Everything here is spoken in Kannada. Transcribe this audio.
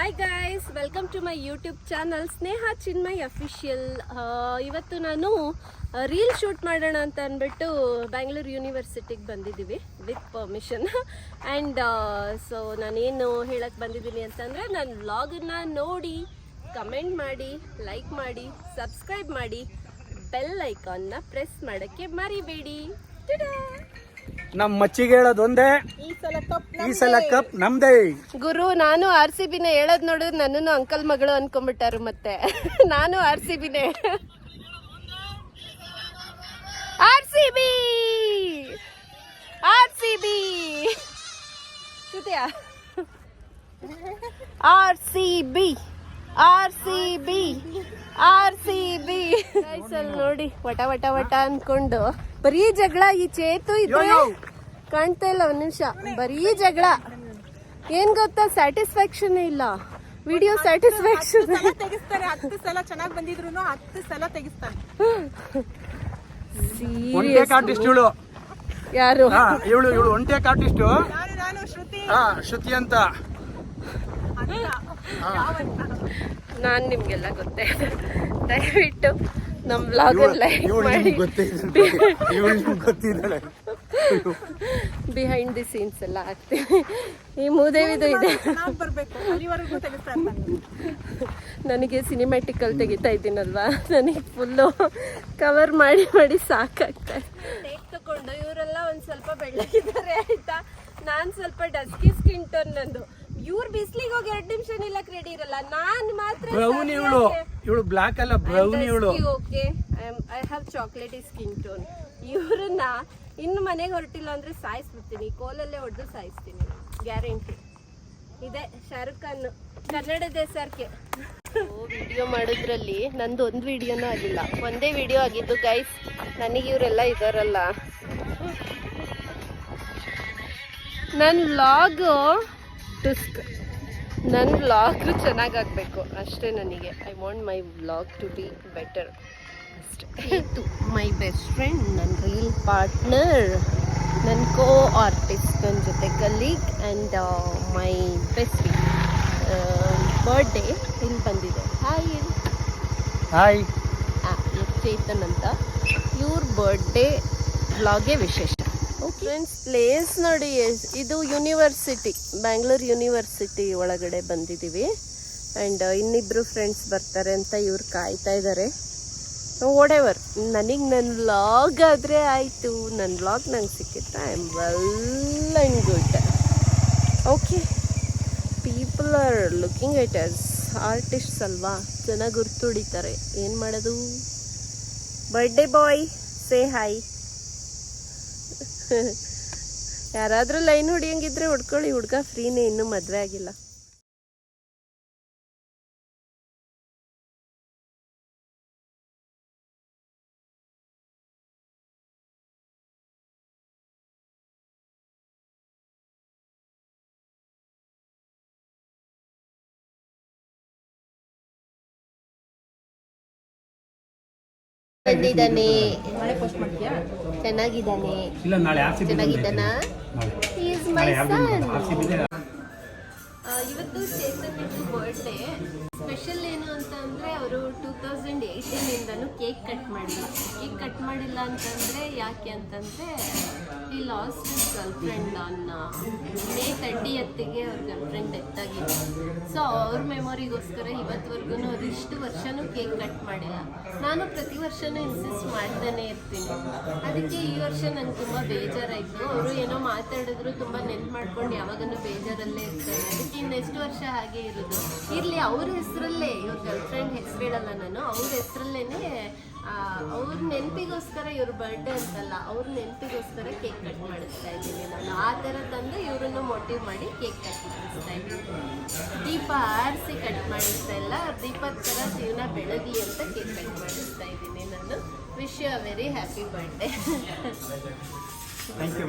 Hi guys welcome to my YouTube channel Sneha Chinmay official ಇವತ್ತು ನಾನು ರೀಲ್ ಶೂಟ್ ಮಾಡೋಣ ಅಂತ ಅಂದ್ಬಿಟ್ಟು ಬ್ಯಾಂಗ್ಳೂರು ಯೂನಿವರ್ಸಿಟಿಗೆ ಬಂದಿದ್ದೀವಿ ವಿತ್ ಪರ್ಮಿಷನ್ ಆ್ಯಂಡ್ ಸೊ ನಾನೇನು ಹೇಳಕ್ಕೆ ಬಂದಿದ್ದೀನಿ ಅಂತಂದರೆ ನನ್ನ ವ್ಲಾಗನ್ನು ನೋಡಿ ಕಮೆಂಟ್ ಮಾಡಿ ಲೈಕ್ ಮಾಡಿ ಸಬ್ಸ್ಕ್ರೈಬ್ ಮಾಡಿ ಬೆಲ್ ಐಕಾನ್ನ ಪ್ರೆಸ್ ಮಾಡೋಕ್ಕೆ ಮರಿಬೇಡಿ. Ta-da! ನಮ್ ಮಚ್ಚಿಗೆ ಹೇಳೋದು ಒಂದೇ ಈ ಸಲ ಕಪ್ ನಮ್ದೇ. ಗುರು ನಾನು ಆರ್ ಸಿ ಬಿನೇ ಹೇಳೋದ್ ನೋಡಿದ್ರೆ ನನ್ನನ್ನು ಅಂಕಲ್ ಮಗಳು ಅನ್ಕೊಂಡ್ಬಿಟ್ಟಾರು ಮತ್ತೆ. ನಾನು R C ಬಿನೇ. R C B! R C B! R C B! R C B! R C B! ನೋಡಿ ವಟ ವಟ ವಟ ಅನ್ಕೊಂಡು. ಬರೀ ಜಗಳ ಈ ಚೇತು ಇದ್ರೆ ಕಾಣ್ತಾ ಇಲ್ಲ ಒಂದ್ ನಿಮಿಷ. ಬರೀ ಜಗಳ. ಏನ್ ಗೊತ್ತಾ? ಸ್ಯಾಟಿಸ್ಫ್ಯಾಕ್ಷನ್ ಇಲ್ಲ. ವಿಡಿಯೋ ಸ್ಯಾಟಿಸ್ಫ್ಯಾಕ್ಷನ್ ತೆಗಿಸ್ತಾರೆ. ಹತ್ತು ಸಲ ಚೆನ್ನಾಗಿ ಬಂದಿದ್ರು ಹತ್ತು ಸಲ ತೆಗಿಸ್ತಾರೆ. ಒಂಟೇಕ್ ಆರ್ಟಿಸ್ಟ್ ಇವಳು. ಯಾರು? ಇವಳು ಇವಳು ಒಂಟೇಕ್ ಆರ್ಟಿಸ್ಟ್ ನಾನು ನಾನು ಶ್ರುತಿ? ಹಾ ಶ್ರುತಿ ಅಂತ. ನಾನು ನಿಮ್ಗೆಲ್ಲ ಗೊತ್ತೇ. ದಯವಿಟ್ಟು ನಮ್ ಬ್ಲಾಗ್ ಲೈಕ್ ಮಾಡಿ. ಗೊತ್ತಿದ್ದಾಳೆ. ಬಿಹೈಂಡ್ ದಿ ಸೀನ್ಸ್ ಎಲ್ಲ ಆಗ್ತೀವಿ. ಈ ಮೂದೇವಿದು ಇದೆ. ನನಗೆ ಸಿನಿಮ್ಯಾಟಿಕಲ್ ತೆಗಿತಾ ಇದ್ದೀನಲ್ವಾ? ನನಗೆ ಫುಲ್ಲು ಕವರ್ ಮಾಡಿ ಮಾಡಿ ಸಾಕಾಗ್ತಾ ಟೇಕ್ ತಗೊಂಡು ಇವರೆಲ್ಲ ಒಂದು ಸ್ವಲ್ಪ ಬೆಳ್ಳಗಿದ್ದಾರೆ ಆಯ್ತಾ? ನಾನು ಸ್ವಲ್ಪ ಡಸ್ಕಿ ಸ್ಕಿನ್ ಟೋನ್ ನಂದು. ಇವ್ರ ಬಿಸ್ಲಿಗೆ ಹೋಗಿ ಎರಡು ನಿಮಿಷ ನಿಲ್ಲಕ್ ರೆಡಿ ಇರಲ್ಲ. ನಾನು ಮಾತ್ರ ಬ್ರೌನ್ ಇವಳು. ಇವಳು ಬ್ಲಾಕ್ ಅಲ್ಲ ಬ್ರೌನ್ ಇವಳು. Okay I have chocolaty skin tone ಇವ್ರನ್ನ ಇನ್ನು ಮನೆಗೆ ಹೊರಟಿಲ್ಲ ಅಂದ್ರೆ ಸಾಯಿಸ್ಬಿಡ್ತೀನಿ. ಕೋಲಲ್ಲೇ ಹೊಡೆದು ಸಾಯಿಸ್ತೀನಿ ಗ್ಯಾರಂಟಿ ಇದೆ ಶಾರುಖ್ ಖಾನ್. ಕನ್ನಡದ ಹೆಸರ್ಕೆ ವಿಡಿಯೋ ಮಾಡೋದ್ರಲ್ಲಿ ನಂದು ಒಂದು ವಿಡಿಯೋನೂ ಆಗಿಲ್ಲ. ಒಂದೇ ವಿಡಿಯೋ ಆಗಿದ್ದು ಗೈಸ್ ನನಗೆ ಇವರೆಲ್ಲ ಇದಾರಲ್ಲ. ನನ್ನ ಲಾಗು ಟುಸ್ಕ್. ನನ್ನ ವ್ಲಾಗ್ ಚೆನ್ನಾಗಾಗಬೇಕು. ಅಷ್ಟೇ ನನಗೆ. I want my vlog to be better ಅಷ್ಟೇ. ಬೆಸ್ಟ್ ಫ್ರೆಂಡ್ ನನ್ನ ರೀಲ್ ಪಾರ್ಟ್ನರ್ ನನ್ನ ಕೋ ಆರ್ಟಿಸ್ಟ್ ನನ್ನ ಜೊತೆ colleague and my best birthday ಇಲ್ಲಿ ಬಂದಿದೆ. ಹಾಯ್ ಹಾಯ್ ಚೇತನ್ ಅಂತ. ಇವ್ರ ಬರ್ಡೇ ಬ್ಲಾಗೇ ವಿಶೇಷ. ಫ್ರೆಂಡ್ಸ್ ಪ್ಲೇಸ್ ನೋಡಿ ಇದು ಯೂನಿವರ್ಸಿಟಿ ಬ್ಯಾಂಗ್ಳೂರ್ ಯೂನಿವರ್ಸಿಟಿ ಒಳಗಡೆ ಬಂದಿದ್ದೀವಿ ಆ್ಯಂಡ್ ಇನ್ನಿಬ್ರು ಫ್ರೆಂಡ್ಸ್ ಬರ್ತಾರೆ ಅಂತ ಇವ್ರು ಕಾಯ್ತಾ ಇದ್ದಾರೆ ವಾಟ್ ನನಗೆ ನನ್ನ ವ್ಲಾಗ್ ಆದರೆ ಆಯಿತು. ನನ್ನ ವ್ಲಾಗ್ ನಂಗೆ ಸಿಕ್ಕಿತ್ತು I am well and good okay people are looking at us artists ಅಲ್ವಾ? ಚೆನ್ನಾಗಿ ಗುರ್ತು ಹೊಡಿತಾರೆ ಏನು ಮಾಡೋದು? ಬರ್ಡೇ ಬಾಯ್ ಸೇ ಹಾಯ್ ಯಾರಾದರೂ ಲೈನ್ ಹೊಡಿಯಂಗಿದ್ರೆ ಹೊಡ್ಕೊಳ್ಳಿ ಹುಡುಗ ಫ್ರೀನೇ ಇನ್ನೂ ಮದುವೆ ಆಗಿಲ್ಲ. ಬಂದಿದ್ದಾನೆ ಚೆನ್ನಾಗಿದ್ದಾನೆ. ಚೆನ್ನಾಗಿದ್ದಾನ? ಮೈ ಸನ್ ಬಿ ಇವತ್ತು ಚೇತನ್ ಬರ್ಡೇ ಸ್ಪೆಷಲ್ ಏನು ಅಂತ ಅಂದರೆ ಅವರು ಟೂ ತೌಸಂಡ್ ಏಯ್ಟೀನಿಂದನೂ ಕೇಕ್ ಕಟ್ ಮಾಡಿಲ್ಲ ಕೇಕ್ ಕಟ್ ಮಾಡಿಲ್ಲ ಅಂತಂದರೆ ಯಾಕೆ ಅಂತಂದರೆ ಈ ಲಾಸ್ಟ್ ಗರ್ಲ್ ಫ್ರೆಂಡ್ ಅನ್ನ ಮೇ ತರ್ಟಿ ಎತ್ತಿಗೆ ಅವ್ರ ಗರ್ಲ್ ಫ್ರೆಂಡ್ ಡೆತ್ ಆಗಿದೆ ಸೊ ಅವ್ರ ಮೆಮೊರಿಗೋಸ್ಕರ ಇವತ್ತುವರೆಗೂ ಅವ್ರು ಇಷ್ಟು ವರ್ಷನೂ ಕೇಕ್ ಕಟ್ ಮಾಡಿಲ್ಲ. ನಾನು ಪ್ರತಿ ವರ್ಷನೂ ಇನ್ಸಿಸ್ಟ್ ಮಾಡ್ತಾನೆ ಇರ್ತೀನಿ. ಅದಕ್ಕೆ ಈ ವರ್ಷ ನಂಗೆ ತುಂಬ ಬೇಜಾರಾಯಿತು. ಅವರು ಏನೋ ಮಾತಾಡಿದ್ರು, ತುಂಬ ನೆನ್ಪು ಮಾಡ್ಕೊಂಡು ಯಾವಾಗಲೂ ಬೇಜಾರಲ್ಲೇ ಇರ್ತಾರೆ. ಅದಕ್ಕೆ ಇನ್ನೆಷ್ಟು ವರ್ಷ ಹಾಗೆ ಇರೋದು. ಇರಲಿ, ಅವ್ರ ಹೆಸರಲ್ಲೇ, ಇವ್ರ ಗರ್ಲ್ ಫ್ರೆಂಡ್ ಹೆಸರು ಹೇಳಲ್ಲ ನಾನು, ಅವ್ರ ಹೆಸರಲ್ಲೇನೆ ಅವ್ರ ನೆನಪಿಗೋಸ್ಕರ ಇವ್ರ ಬರ್ಡೇ ಅಂತಲ್ಲ, ಅವ್ರ ನೆನಪಿಗೋಸ್ಕರ ಕೇಕ್ ಕಟ್ ಮಾಡಿಸ್ತಾ ಇದ್ದೀನಿ ನಾನು. ಆ ಥರ ತಂದು ಇವರನ್ನು ಮೋಟಿವ್ ಮಾಡಿ ಕೇಕ್ ಕಟ್ ಮಾಡಿಸ್ತಾ ಇದ್ದೀನಿ. ದೀಪ ಆರಿಸಿ ಕಟ್ ಮಾಡಿಸ್ತಾ ಇಲ್ಲ, ದೀಪದ ಥರ ಜೀವನ ಬೆಳಗಿ ಅಂತ ಕೇಕ್ ಕಟ್ ಮಾಡಿಸ್ತಾ ಇದ್ದೀನಿ ನಾನು. Wish you a very happy birthday thank you